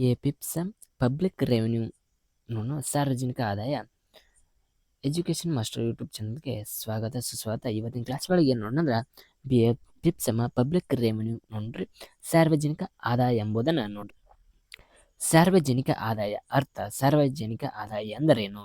A public revenue ಸಾರ್ವಜನಿಕ ಆದಾಯ education master YouTube ಚಾನಲ್ಗೆ ಸ್ವಾಗತ ಸುಸ್ವಾಗತ ಇವತ್ತಿನ ಕ್ಲಾಸ್ ಒಳಗೆ ಏನು ನೋಡೋಣ ಬಿ ಎ ಪಿಪ್ಸಮ ಪಬ್ಲಿಕ್ ರೆವೆನ್ಯೂ ನೋಡ್ರಿ ಸಾರ್ವಜನಿಕ ಆದಾಯ ಎಂಬುದನ್ನು ನೋಡ್ರಿ ಸಾರ್ವಜನಿಕ ಆದಾಯ ಅರ್ಥ ಸಾರ್ವಜನಿಕ ಆದಾಯ ಅಂದರೇನು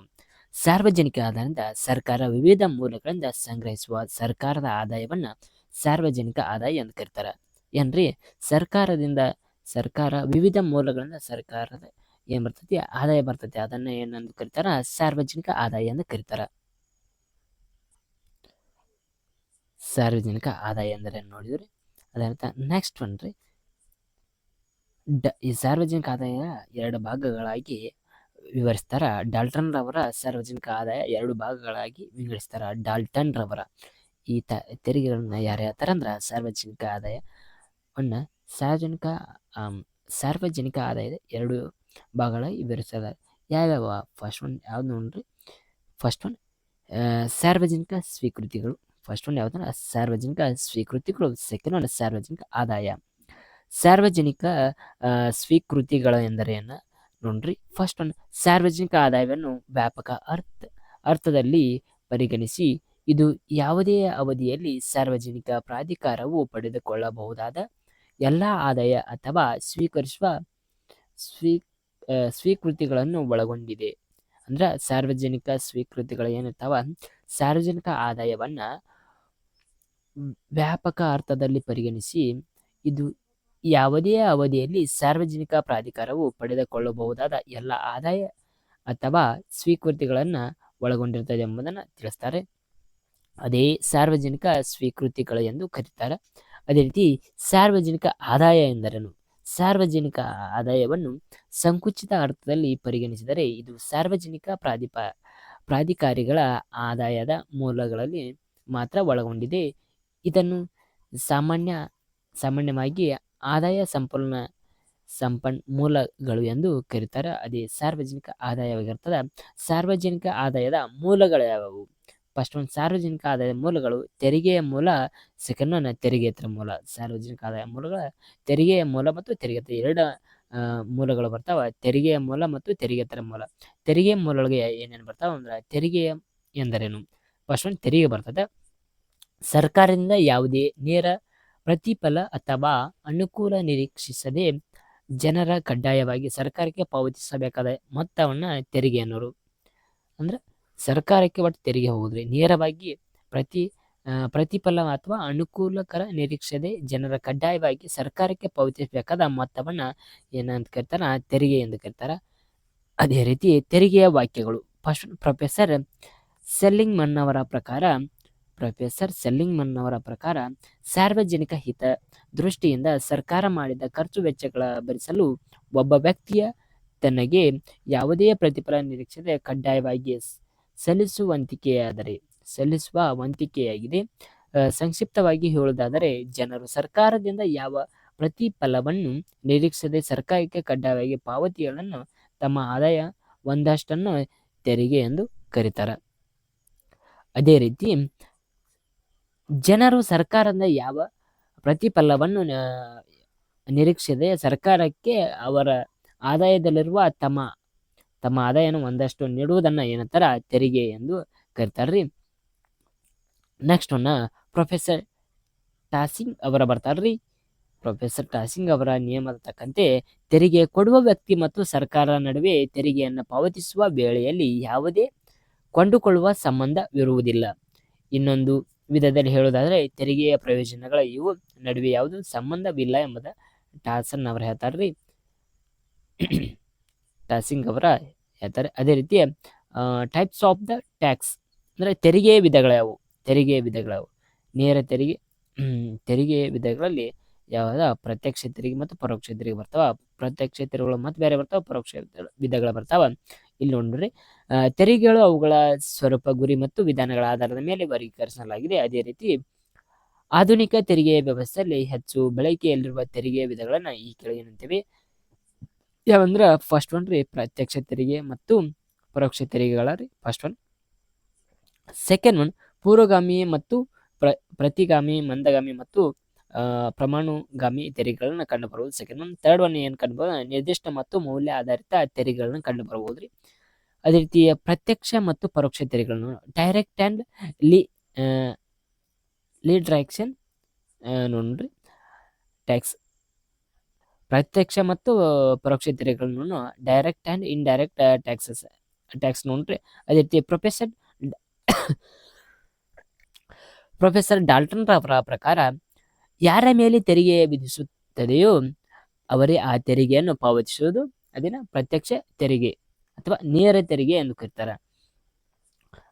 ಸಾರ್ವಜನಿಕ ಆದಾಯದಿಂದ ಸರ್ಕಾರ ವಿವಿಧ ಮೂಲಗಳಿಂದ ಸಂಗ್ರಹಿಸುವ ಸರ್ಕಾರದ ಆದಾಯವನ್ನು ಸಾರ್ವಜನಿಕ ಆದಾಯ ಎಂದು ಕರೀತಾರೆ ಏನ್ರಿ ಸರ್ಕಾರದಿಂದ ಸರ್ಕಾರ, ವಿವಿಧ ಮೂಲಗಳಿಂದ ಸರ್ಕಾರದ ಏನು ಬರ್ತೈತಿ, ಆದಾಯ ಬರ್ತೈತಿ. ಅದನ್ನ ಏನಂದು ಕರೀತಾರ? ಸಾರ್ವಜನಿಕ ಆದಾಯ ಅಂತ ಕರೀತಾರ. ಸಾರ್ವಜನಿಕ ಆದಾಯ ಅಂದರೆ ನೋಡಿದ್ರಿ? ಅದರ್ಥ ನೆಕ್ಸ್ಟ್ ಒನ್ ರೀ. ಡ, ಈ ಸಾರ್ವಜನಿಕ ಆದಾಯ ಎರಡು ಭಾಗಗಳಾಗಿ ವಿವರಿಸ್ತಾರ. ಡಾಲ್ಟನ್ ರವರ ಸಾರ್ವಜನಿಕ ಆದಾಯ ಎರಡು ಭಾಗಗಳಾಗಿ ವಿಂಗಡಿಸ್ತಾರ. ಡಾಲ್ಟನ್ ರವರ. ಈ ತ ತೆರಿಗೆಗಳನ್ನ ಯಾರು ಹೇಳ್ತಾರ ಅಂದ್ರೆ ಸಾರ್ವಜನಿಕ ಆದಾಯವನ್ನ ಸಾರ್ವಜನಿಕ ಸಾರ್ವಜನಿಕ ಆದಾಯದ ಎರಡು ಭಾಗಗಳಾಗಿ ವಿವರಿಸದ ಯಾವ್ಯಾವ? ಫಸ್ಟ್ ಒನ್ ಯಾವ್ದು ನೋಡ್ರಿ? ಫಸ್ಟ್ ಒನ್ ಸಾರ್ವಜನಿಕ ಸ್ವೀಕೃತಿಗಳು. ಫಸ್ಟ್ ಒನ್ ಯಾವುದಂದ್ರೆ ಸಾರ್ವಜನಿಕ ಸ್ವೀಕೃತಿಗಳು. ಸೆಕೆಂಡ್ ಒನ್ ಸಾರ್ವಜನಿಕ ಆದಾಯ. ಸಾರ್ವಜನಿಕ ಸ್ವೀಕೃತಿಗಳು ಎಂದರೇನು? ನೋಡ್ರಿ ಫಸ್ಟ್ ಒನ್ ಸಾರ್ವಜನಿಕ ಆದಾಯವನ್ನು ವ್ಯಾಪಕ ಅರ್ಥ, ಅರ್ಥದಲ್ಲಿ ಪರಿಗಣಿಸಿ ಇದು ಯಾವುದೇ ಅವಧಿಯಲ್ಲಿ ಸಾರ್ವಜನಿಕ ಪ್ರಾಧಿಕಾರವು ಪಡೆದುಕೊಳ್ಳಬಹುದಾದ ಎಲ್ಲ ಆದಾಯ ಅಥವಾ ಸ್ವೀಕರಿಸುವ ಸ್ವೀ ಸ್ವೀಕೃತಿಗಳನ್ನು ಒಳಗೊಂಡಿದೆ. ಅಂದ್ರೆ ಸಾರ್ವಜನಿಕ ಸ್ವೀಕೃತಿಗಳು ಏನಿರ್ತಾವ ಸಾರ್ವಜನಿಕ ಆದಾಯವನ್ನ ವ್ಯಾಪಕ ಅರ್ಥದಲ್ಲಿ ಪರಿಗಣಿಸಿ ಇದು ಯಾವುದೇ ಅವಧಿಯಲ್ಲಿ ಸಾರ್ವಜನಿಕ ಪ್ರಾಧಿಕಾರವು ಪಡೆದುಕೊಳ್ಳಬಹುದಾದ ಎಲ್ಲ ಆದಾಯ ಅಥವಾ ಸ್ವೀಕೃತಿಗಳನ್ನು ಒಳಗೊಂಡಿರ್ತದೆ ಎಂಬುದನ್ನು ತಿಳಿಸ್ತಾರೆ. ಅದೇ ಸಾರ್ವಜನಿಕ ಸ್ವೀಕೃತಿಗಳು ಎಂದು ಕರೀತಾರೆ. ಅದೇ ರೀತಿ ಸಾರ್ವಜನಿಕ ಆದಾಯ ಎಂದರೇನು? ಸಾರ್ವಜನಿಕ ಆದಾಯವನ್ನು ಸಂಕುಚಿತ ಅರ್ಥದಲ್ಲಿ ಪರಿಗಣಿಸಿದರೆ ಇದು ಸಾರ್ವಜನಿಕ ಪ್ರಾಧಿಪ, ಪ್ರಾಧಿಕಾರಿಗಳ ಆದಾಯದ ಮೂಲಗಳಲ್ಲಿ ಮಾತ್ರ ಒಳಗೊಂಡಿದೆ. ಇದನ್ನು ಸಾಮಾನ್ಯ, ಸಾಮಾನ್ಯವಾಗಿ ಆದಾಯ ಸಂಪೂರ್ಣ ಸಂಪನ್ಮೂಲಗಳು ಎಂದು ಕರೀತಾರೆ. ಅದೇ ಸಾರ್ವಜನಿಕ ಆದಾಯವಾಗಿರ್ತದೆ. ಸಾರ್ವಜನಿಕ ಆದಾಯದ ಮೂಲಗಳು ಯಾವುವು ಫಸ್ಟ್ ಒಂದು ಸಾರ್ವಜನಿಕ ಆದಾಯದ ಮೂಲಗಳು ತೆರಿಗೆಯ ಮೂಲ ಸೆಕೆಂಡ್ ಒನ್ ತೆರಿಗೆತರ ಮೂಲ, ಸಾರ್ವಜನಿಕ ಆದಾಯ ಮೂಲಗಳ ತೆರಿಗೆಯ ಮೂಲ ಮತ್ತು ತೆರಿಗೆತರ ಎರಡು ಮೂಲಗಳು ಬರ್ತಾವೆ. ತೆರಿಗೆಯ ಮೂಲ ಮತ್ತು ತೆರಿಗೆತರ ಮೂಲ. ತೆರಿಗೆ ಮೂಲಗಳಿಗೆ ಏನೇನು ಬರ್ತಾವ ಅಂದ್ರೆ ತೆರಿಗೆ ಎಂದರೇನು? ಫಸ್ಟ್ ಒಂದು ತೆರಿಗೆ ಬರ್ತದೆ. ಸರ್ಕಾರದಿಂದ ಯಾವುದೇ ನೇರ ಪ್ರತಿಫಲ ಅಥವಾ ಅನುಕೂಲ ನಿರೀಕ್ಷಿಸದೆ ಜನರ ಕಡ್ಡಾಯವಾಗಿ ಸರ್ಕಾರಕ್ಕೆ ಪಾವತಿಸಬೇಕಾದ ಮೊತ್ತವನ್ನು ತೆರಿಗೆ ಅನ್ನೋರು ಅಂದ್ರೆ ಸರ್ಕಾರಕ್ಕೆ ಒಟ್ಟು ತೆರಿಗೆ ಹೋದರೆ ನೇರವಾಗಿ ಪ್ರತಿ ಪ್ರತಿಫಲ ಅಥವಾ ಅನುಕೂಲಕರ ನಿರೀಕ್ಷೆದೆ ಜನರ ಕಡ್ಡಾಯವಾಗಿ ಸರ್ಕಾರಕ್ಕೆ ಪಾವತಿಸಬೇಕಾದ ಮೊತ್ತವನ್ನ ಏನಂತ ಕರಿತಾರ? ತೆರಿಗೆ ಎಂದು ಕರೀತಾರೆ. ಅದೇ ರೀತಿ ತೆರಿಗೆಯ ವಾಕ್ಯಗಳು. ಫಸ್ಟ್ ಪ್ರೊಫೆಸರ್ ಸೆಲ್ಲಿಂಗ್ ಮನ್ನವರ ಪ್ರಕಾರ, ಪ್ರೊಫೆಸರ್ ಸೆಲ್ಲಿಂಗ್ ಮನ್ನವರ ಪ್ರಕಾರ ಸಾರ್ವಜನಿಕ ಹಿತ ದೃಷ್ಟಿಯಿಂದ ಸರ್ಕಾರ ಮಾಡಿದ ಖರ್ಚು ವೆಚ್ಚಗಳ ಭರಿಸಲು ಒಬ್ಬ ವ್ಯಕ್ತಿಯ ತನಗೆ ಯಾವುದೇ ಪ್ರತಿಫಲ ನಿರೀಕ್ಷೆದೆ ಕಡ್ಡಾಯವಾಗಿ ಸಲ್ಲಿಸುವಂತಿಕೆಯಾದರೆ ಸಲ್ಲಿಸುವ ವಂತಿಕೆಯಾಗಿದೆ ಸಂಕ್ಷಿಪ್ತವಾಗಿ ಹೇಳುವುದಾದರೆ, ಜನರು ಸರ್ಕಾರದಿಂದ ಯಾವ ಪ್ರತಿಫಲವನ್ನು ನಿರೀಕ್ಷಿಸದೆ ಸರ್ಕಾರಕ್ಕೆ ಕಡ್ಡಾಯವಾಗಿ ಪಾವತಿಗಳನ್ನು ತಮ್ಮ ಆದಾಯ ಒಂದಷ್ಟನ್ನು ತೆರಿಗೆ ಎಂದು ಕರೀತಾರೆ. ಅದೇ ರೀತಿ, ಜನರು ಸರ್ಕಾರದಿಂದ ಯಾವ ಪ್ರತಿಫಲವನ್ನು ನಿರೀಕ್ಷಿಸದೆ ಸರ್ಕಾರಕ್ಕೆ ಅವರ ಆದಾಯದಲ್ಲಿರುವ ತಮ್ಮ ತಮ್ಮ ಆದಾಯನ ಒಂದಷ್ಟು ನೀಡುವುದನ್ನು ಏನಂತಾರ ತೆರಿಗೆ ಎಂದು ಕರಿತಾರ್ರಿ. ನೆಕ್ಸ್ಟ್ ಒನ್ನ ಪ್ರೊಫೆಸರ್ ಟಾಸಿಂಗ್ ಅವರ ಬರ್ತಾರ್ರಿ. ಪ್ರೊಫೆಸರ್ ಟಾಸಿಂಗ್ ಅವರ ನಿಯಮದ ತಕ್ಕಂತೆ ತೆರಿಗೆ ಕೊಡುವ ವ್ಯಕ್ತಿ ಮತ್ತು ಸರ್ಕಾರ ನಡುವೆ ತೆರಿಗೆಯನ್ನು ಪಾವತಿಸುವ ವೇಳೆಯಲ್ಲಿ ಯಾವುದೇ ಕೊಂಡುಕೊಳ್ಳುವ ಸಂಬಂಧವಿರುವುದಿಲ್ಲ. ಇನ್ನೊಂದು ವಿಧದಲ್ಲಿ ಹೇಳುವುದಾದರೆ, ತೆರಿಗೆಯ ಪ್ರಯೋಜನಗಳ ಇವು ನಡುವೆ ಯಾವುದೂ ಸಂಬಂಧವಿಲ್ಲ ಎಂಬುದ ಟಾಸನ್ ಅವರು ಹೇಳ್ತಾರ್ರಿ. ಟಾಸಿಂಗ್ ಅವರ ಹೇಳ್ತಾರೆ. ಅದೇ ರೀತಿ ಟೈಪ್ಸ್ ಆಫ್ ದ ಟ್ಯಾಕ್ಸ್ ಅಂದರೆ ತೆರಿಗೆ ವಿಧಗಳ್ಯಾವು ತೆರಿಗೆ ವಿಧಗಳ್ಯಾವು ನೇರ ತೆರಿಗೆ ತೆರಿಗೆ ವಿಧಗಳಲ್ಲಿ ಯಾವ್ದ? ಪ್ರತ್ಯಕ್ಷ ತೆರಿಗೆ ಮತ್ತು ಪರೋಕ್ಷ ತೆರಿಗೆ ಬರ್ತಾವ. ಪ್ರತ್ಯಕ್ಷ ತೆರಿಗೆಗಳು ಮತ್ತು ಬೇರೆ ಬರ್ತಾವ, ಪರೋಕ್ಷ ವಿಧಗಳು ಬರ್ತಾವ. ಇಲ್ಲಿ ನೋಡ್ರಿ ತೆರಿಗೆಗಳು ಅವುಗಳ ಸ್ವರೂಪ, ಗುರಿ ಮತ್ತು ವಿಧಾನಗಳ ಆಧಾರದ ಮೇಲೆ ವರ್ಗೀಕರಿಸಲಾಗಿದೆ. ಅದೇ ರೀತಿ, ಆಧುನಿಕ ತೆರಿಗೆ ವ್ಯವಸ್ಥೆಯಲ್ಲಿ ಹೆಚ್ಚು ಬಳಕೆಯಲ್ಲಿರುವ ತೆರಿಗೆ ವಿಧಗಳನ್ನ ಈ ಕೆಳಗಿನಂತಿವೆ. ಯಾವಂದ್ರ ಫಸ್ಟ್ ಒನ್ ರೀ ಪ್ರತ್ಯಕ್ಷ ತೆರಿಗೆ ಮತ್ತು ಪರೋಕ್ಷ ತೆರಿಗೆಗಳ ರೀ ಫಸ್ಟ್ ಒನ್ ಸೆಕೆಂಡ್ ಒನ್ ಪೂರ್ವಗಾಮಿ ಮತ್ತು ಪ್ರ, ಪ್ರತಿಗಾಮಿ, ಮಂದಗಾಮಿ ಮತ್ತು ಪ್ರಮಾಣುಗಾಮಿ ತೆರಿಗೆಗಳನ್ನ ಕಂಡು ಬರ್ಬೋದು ಸೆಕೆಂಡ್ ಒನ್ ಥರ್ಡ್ ಒನ್ ಏನು ಕಂಡು ಬರ್ಬೋದು ನಿರ್ದಿಷ್ಟ ಮತ್ತು ಮೌಲ್ಯ ಆಧಾರಿತ ತೆರಿಗೆಗಳನ್ನ ಕಂಡು ರೀ. ಅದೇ ರೀತಿ ಪ್ರತ್ಯಕ್ಷ ಮತ್ತು ಪರೋಕ್ಷ ತೆರಿಗೆಗಳನ್ನು ಡೈರೆಕ್ಟ್ ಆ್ಯಂಡ್ ಲಿ ಡ್ರಾಕ್ಷನ್ ನೋಡ್ರಿ ಟ್ಯಾಕ್ಸ್ ಪ್ರತ್ಯಕ್ಷ ಮತ್ತು ಪರೋಕ್ಷ ತೆರಿಗೆಗಳನ್ನು direct and indirect taxes tax ನೋಡ್ರಿ. ಅದೇ ರೀತಿ ಪ್ರೊಫೆಸರ್ ಪ್ರೊಫೆಸರ್ ಡಾಲ್ಟನ್ ರವರ ಪ್ರಕಾರ, ಯಾರ ಮೇಲೆ ತೆರಿಗೆ ವಿಧಿಸುತ್ತದೆಯೋ ಅವರೇ ಆ ತೆರಿಗೆಯನ್ನು ಪಾವತಿಸುವುದು ಅದನ್ನ ಪ್ರತ್ಯಕ್ಷ ತೆರಿಗೆ ಅಥವಾ ನೇರ ತೆರಿಗೆ ಎಂದು ಕರೀತಾರೆ.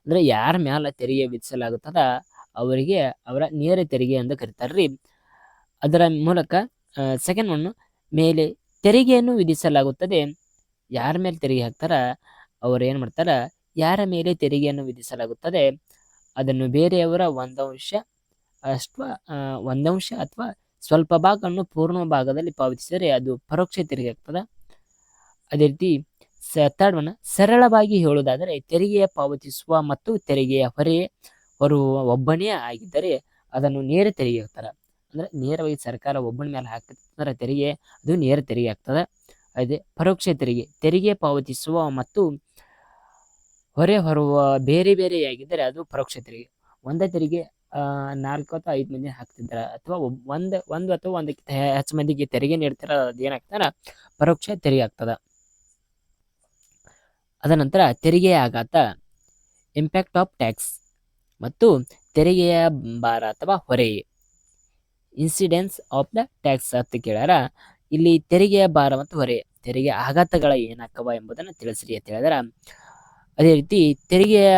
ಅಂದ್ರೆ ಯಾರ ಮ್ಯಾಲ ತೆರಿಗೆ ವಿಧಿಸಲಾಗುತ್ತದ, ಅವರಿಗೆ ಅವರ ನೇರ ತೆರಿಗೆ ಎಂದು ಕರೀತಾರ್ರಿ. ಅದರ ಮೂಲಕ ಸೆಕೆಂಡ್ ಒನ್ ಮೇಲೆ ತೆರಿಗೆಯನ್ನು ವಿಧಿಸಲಾಗುತ್ತದೆ. ಯಾರ ಮೇಲೆ ತೆರಿಗೆ ಹಾಕ್ತಾರ? ಅವರು ಏನು ಮಾಡ್ತಾರ? ಯಾರ ಮೇಲೆ ತೆರಿಗೆಯನ್ನು ವಿಧಿಸಲಾಗುತ್ತದೆ? ಅದನ್ನು ಬೇರೆಯವರ ಒಂದಂಶ ಅಷ್ಟ ಒಂದಂಶ ಅಥವಾ ಸ್ವಲ್ಪ ಭಾಗವನ್ನು ಪೂರ್ಣ ಭಾಗದಲ್ಲಿ ಪಾವತಿಸಿದರೆ ಅದು ಪರೋಕ್ಷ ತೆರಿಗೆ ಆಗ್ತದೆ. ಅದೇ ರೀತಿ ಸ ಸರಳವಾಗಿ ಹೇಳುವುದಾದರೆ, ತೆರಿಗೆಯ ಪಾವತಿಸುವ ಮತ್ತು ತೆರಿಗೆಯ ಹೊರೆ ಹೊರುವ ಒಬ್ಬನೇ ಆಗಿದ್ದರೆ ಅದನ್ನು ನೇರ ತೆರಿಗೆ ಆಗ್ತಾರೆ ಅಂದ್ರೆ ನೇರವಾಗಿ ಸರ್ಕಾರ ಒಬ್ಬನ ಮೇಲೆ ಹಾಕಿದ್ರೆ ತೆರಿಗೆ, ಅದು ನೇರ ತೆರಿಗೆ ಆಗ್ತದೆ. ಅದೇ ಪರೋಕ್ಷ ತೆರಿಗೆ ತೆರಿಗೆ ಪಾವತಿಸುವ ಮತ್ತು ಹೊರೆ ಹೊರುವ ಬೇರೆ ಬೇರೆಯಾಗಿದ್ದರೆ ಅದು ಪರೋಕ್ಷ ತೆರಿಗೆ. ಒಂದೇ ತೆರಿಗೆ ನಾಲ್ಕು ಅಥವಾ ಐದು ಮಂದಿ ಹಾಕ್ತಿದ್ದಾರೆ ಅಥವಾ ಒಂದು ಒಂದು ಅಥವಾ ಒಂದಕ್ಕಿಂತ ಹೆಚ್ಚು ಮಂದಿಗೆ ತೆರಿಗೆ ನೀಡ್ತಾರೆ ಅದು ಏನಾಗ್ತಾರ ಪರೋಕ್ಷ ತೆರಿಗೆ ಆಗ್ತದ. ಅದ ನಂತರ ತೆರಿಗೆಯ ಆಘಾತ ಇಂಪ್ಯಾಕ್ಟ್ ಆಫ್ ಟ್ಯಾಕ್ಸ್ ಮತ್ತು ತೆರಿಗೆಯ ಭಾರ ಅಥವಾ ಹೊರೆ. ಇನ್ಸಿಡೆನ್ಸ್ ಆಫ್ ದ ಟ್ಯಾಕ್ಸ್ ಅಂತ ಕೇಳ್ಯಾರ. ಇಲ್ಲಿ ತೆರಿಗೆಯ ಭಾರ ಮತ್ತು ಹೊರೆ, ತೆರಿಗೆ ಆಘಾತಗಳ ಏನಾಕವ ಎಂಬುದನ್ನು ತಿಳಿಸ್ರಿ ಅಂತ ಹೇಳಿದಾರ ಅದೇ ರೀತಿ ತೆರಿಗೆಯ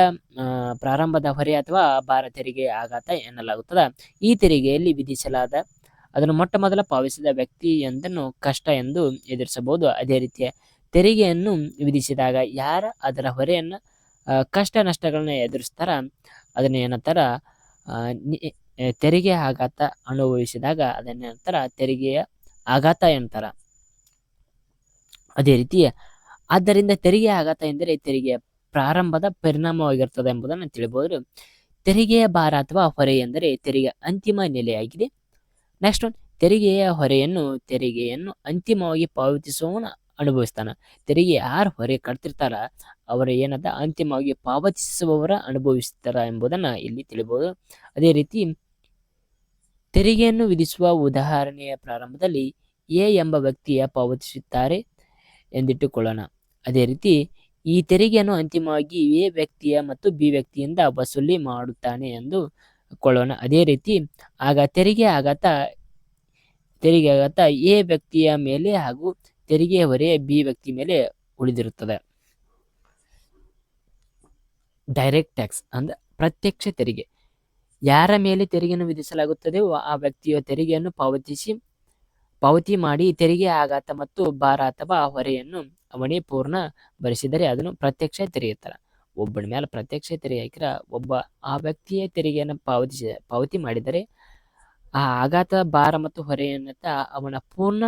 ಪ್ರಾರಂಭದ ಹೊರೆ ಅಥವಾ ಭಾರ ತೆರಿಗೆ ಆಘಾತ ಎನ್ನಲಾಗುತ್ತದೆ. ಈ ತೆರಿಗೆಯಲ್ಲಿ ವಿಧಿಸಲಾದ, ಅದನ್ನು ಮೊಟ್ಟ ಮೊದಲ ಪಾವತಿಸಿದ ವ್ಯಕ್ತಿಯೊಂದನ್ನು ಕಷ್ಟ ಎಂದು ಎದುರಿಸಬಹುದು. ಅದೇ ರೀತಿಯ ತೆರಿಗೆಯನ್ನು ವಿಧಿಸಿದಾಗ ಯಾರ ಅದರ ಹೊರೆಯನ್ನು ಕಷ್ಟ ನಷ್ಟಗಳನ್ನ ಎದುರಿಸ್ತಾರ, ಅದನ್ನ ಏನಂತಾರ ತೆರಿಗೆ ಆಘಾತ ಅನುಭವಿಸಿದಾಗ ಅದನ್ನೇನಂತಾರ ತೆರಿಗೆಯ ಆಘಾತ ಎಂತಾರ? ಅದೇ ರೀತಿ, ಆದ್ದರಿಂದ ತೆರಿಗೆ ಆಘಾತ ಎಂದರೆ ತೆರಿಗೆಯ ಪ್ರಾರಂಭದ ಪರಿಣಾಮವಾಗಿರ್ತದೆ ಎಂಬುದನ್ನು ತಿಳಿಬಹುದು ತೆರಿಗೆಯ ಭಾರ ಅಥವಾ ಹೊರೆ ಎಂದರೆ ತೆರಿಗೆ ಅಂತಿಮ ನೆಲೆಯಾಗಿದೆ. ನೆಕ್ಸ್ಟ್ ತೆರಿಗೆಯ ಹೊರೆಯನ್ನು ತೆರಿಗೆಯನ್ನು ಅಂತಿಮವಾಗಿ ಪಾವತಿಸುವವನು ಅನುಭವಿಸ್ತಾನ. ತೆರಿಗೆ ಯಾರು ಹೊರೆ ಕಟ್ತಿರ್ತಾರ, ಅವರ ಏನದ ಅಂತಿಮವಾಗಿ ಪಾವತಿಸುವವರ ಅನುಭವಿಸ್ತಾರ ಎಂಬುದನ್ನು ಇಲ್ಲಿ ತಿಳಿಬಹುದು ಅದೇ ರೀತಿ ತೆರಿಗೆಯನ್ನು ವಿಧಿಸುವ ಉದಾಹರಣೆಯ ಪ್ರಾರಂಭದಲ್ಲಿ ಎ ಎಂಬ ವ್ಯಕ್ತಿಯ ಪಾವತಿಸುತ್ತಾರೆ ಎಂದಿಟ್ಟುಕೊಳ್ಳೋಣ. ಅದೇ ರೀತಿ, ಈ ತೆರಿಗೆಯನ್ನು ಅಂತಿಮವಾಗಿ ಎ ವ್ಯಕ್ತಿಯ ಮತ್ತು ಬಿ ವ್ಯಕ್ತಿಯಿಂದ ವಸೂಲಿ ಮಾಡುತ್ತಾನೆ ಎಂದು ಕೊಳ್ಳೋಣ. ಅದೇ ರೀತಿ, ಆಗ ತೆರಿಗೆ ಆಘಾತ ತೆರಿಗೆ ಆಘಾತ ಎ ವ್ಯಕ್ತಿಯ ಮೇಲೆ ಹಾಗೂ ತೆರಿಗೆ ಹೊರೆ ಬಿ ವ್ಯಕ್ತಿ ಮೇಲೆ ಉಳಿದಿರುತ್ತದೆ. ಡೈರೆಕ್ಟ್ ಟ್ಯಾಕ್ಸ್ ಅಂದ್ರೆ ಪ್ರತ್ಯಕ್ಷ ತೆರಿಗೆ. ಯಾರ ಮೇಲೆ ತೆರಿಗೆಯನ್ನು ವಿಧಿಸಲಾಗುತ್ತದೆಯೋ ಆ ವ್ಯಕ್ತಿಯ ತೆರಿಗೆಯನ್ನು ಪಾವತಿಸಿ, ಪಾವತಿ ಮಾಡಿ ತೆರಿಗೆ ಆಘಾತ ಮತ್ತು ಭಾರ ಅಥವಾ ಹೊರೆಯನ್ನು ಅವನೇ ಪೂರ್ಣ ಭರಿಸಿದರೆ ಅದನ್ನು ಪ್ರತ್ಯಕ್ಷ ತೆರೆಯುತ್ತಾರೆ ಒಬ್ಬನ ಮೇಲೆ ಪ್ರತ್ಯಕ್ಷ ತೆರಿಗೆ ಹಾಕಿರ ಒಬ್ಬ ಆ ವ್ಯಕ್ತಿಯ ತೆರಿಗೆಯನ್ನು ಪಾವತಿಸಿ, ಪಾವತಿ ಮಾಡಿದರೆ ಆ ಆಘಾತ, ಭಾರ ಮತ್ತು ಹೊರೆಯನ್ನು ಅವನ ಪೂರ್ಣ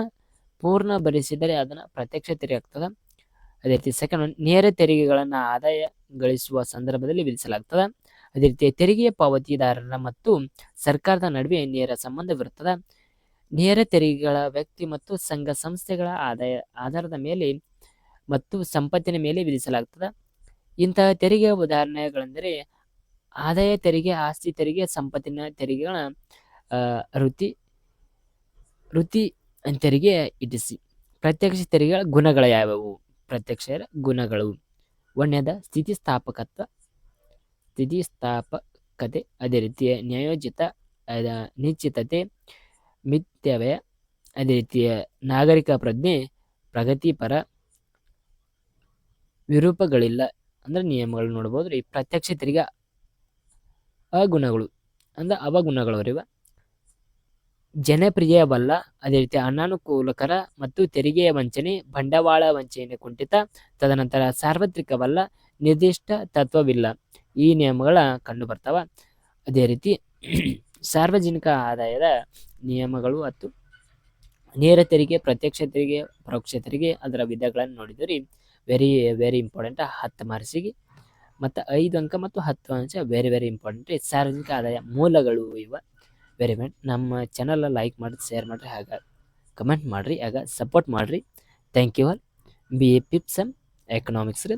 ಪೂರ್ಣ ಭರಿಸಿದರೆ ಅದನ್ನು ಪ್ರತ್ಯಕ್ಷ ತೆರಿಗೆ ಆಗ್ತದೆ. ಅದೇ ರೀತಿ ಸೆಕೆಂಡ್ ನೇರ ತೆರಿಗೆಗಳನ್ನು ಆದಾಯ ಗಳಿಸುವ ಸಂದರ್ಭದಲ್ಲಿ ವಿಧಿಸಲಾಗ್ತದೆ. ಅದೇ ರೀತಿ ತೆರಿಗೆ ಪಾವತಿದಾರರ ಮತ್ತು ಸರ್ಕಾರದ ನಡುವೆ ನೇರ ಸಂಬಂಧವಿರುತ್ತದೆ ನೇರ ತೆರಿಗೆಗಳ ವ್ಯಕ್ತಿ ಮತ್ತು ಸಂಘ ಸಂಸ್ಥೆಗಳ ಆದಾಯ, ಆಧಾರದ ಮೇಲೆ ಮತ್ತು ಸಂಪತ್ತಿನ ಮೇಲೆ ವಿಧಿಸಲಾಗುತ್ತದೆ ಇಂತಹ ತೆರಿಗೆ ಉದಾಹರಣೆಗಳೆಂದರೆ ಆದಾಯ ತೆರಿಗೆ, ಆಸ್ತಿ ತೆರಿಗೆ, ಸಂಪತ್ತಿನ ತೆರಿಗೆಗಳ ವೃತ್ತಿ ವೃತ್ತಿ ತೆರಿಗೆ ಇಡಿಸಿ ಪ್ರತ್ಯಕ್ಷ ತೆರಿಗೆಗಳ ಗುಣಗಳು ಯಾವುವು ಪ್ರತ್ಯಕ್ಷ ಗುಣಗಳು. ಒಂದನೇದ ಸ್ಥಿತಿಸ್ಥಾಪಕತ್ವ ಸ್ಥಿತಿಸ್ಥಾಪಕತೆ ಅದೇ ರೀತಿಯ ನ್ಯಾಯೋಚಿತ ನಿಶ್ಚಿತತೆ ಮಿಥ್ಯವ್ಯಯ ಅದೇ ರೀತಿಯ ನಾಗರಿಕ ಪ್ರಜ್ಞೆ ಪ್ರಗತಿಪರ ವಿರೂಪಗಳಿಲ್ಲ ಅಂದರೆ ನಿಯಮಗಳು ನೋಡ್ಬೋದು ರೀ. ಪ್ರತ್ಯಕ್ಷ ತೆರಿಗೆ ಅಗುಣಗಳು ಅಂದ್ರೆ ಅವಗುಣಗಳವರಿವ. ಜನಪ್ರಿಯವಲ್ಲ ಅದೇ ರೀತಿ ಅನಾನುಕೂಲಕರ ಮತ್ತು ತೆರಿಗೆಯ ವಂಚನೆ ಬಂಡವಾಳ ವಂಚನೆ ಕುಂಠಿತ. ತದನಂತರ ಸಾರ್ವತ್ರಿಕವಲ್ಲ ನಿರ್ದಿಷ್ಟ ತತ್ವವಿಲ್ಲ. ಈ ನಿಯಮಗಳ ಕಂಡು ಬರ್ತಾವ ಅದೇ ರೀತಿ ಸಾರ್ವಜನಿಕ ಆದಾಯದ ನಿಯಮಗಳು ಮತ್ತು ನೇರ ತೆರಿಗೆ, ಪ್ರತ್ಯಕ್ಷ ತೆರಿಗೆ, ಪರೋಕ್ಷ ತೆರಿಗೆ ಅದರ ವಿಧಗಳನ್ನು ನೋಡಿದ್ರಿ ವೆರಿ ವೆರಿ ಇಂಪಾರ್ಟೆಂಟ್ ಹತ್ತು ಮಾರ್ಸಿಗೆ ಮತ್ತು ಐದು ಅಂಕ ಮತ್ತು ಹತ್ತು ಅಂಶ ವೆರಿ ವೆರಿ ಇಂಪಾರ್ಟೆಂಟ್ ಸಾರ್ವಜನಿಕ ಆದಾಯ ಮೂಲಗಳು ಇವ. ವೆರಿ ಮೆಂಟ್ ನಮ್ಮ ಚಾನಲ್ ಲೈಕ್ ಮಾಡಿ ಶೇರ್ ಮಾಡಿರಿ ಆಗ ಕಮೆಂಟ್ ಮಾಡಿರಿ, ಆಗ ಸಪೋರ್ಟ್ ಮಾಡಿರಿ. Thank you all B A ಪಿಪ್ಸಮ್ economics ರೀ.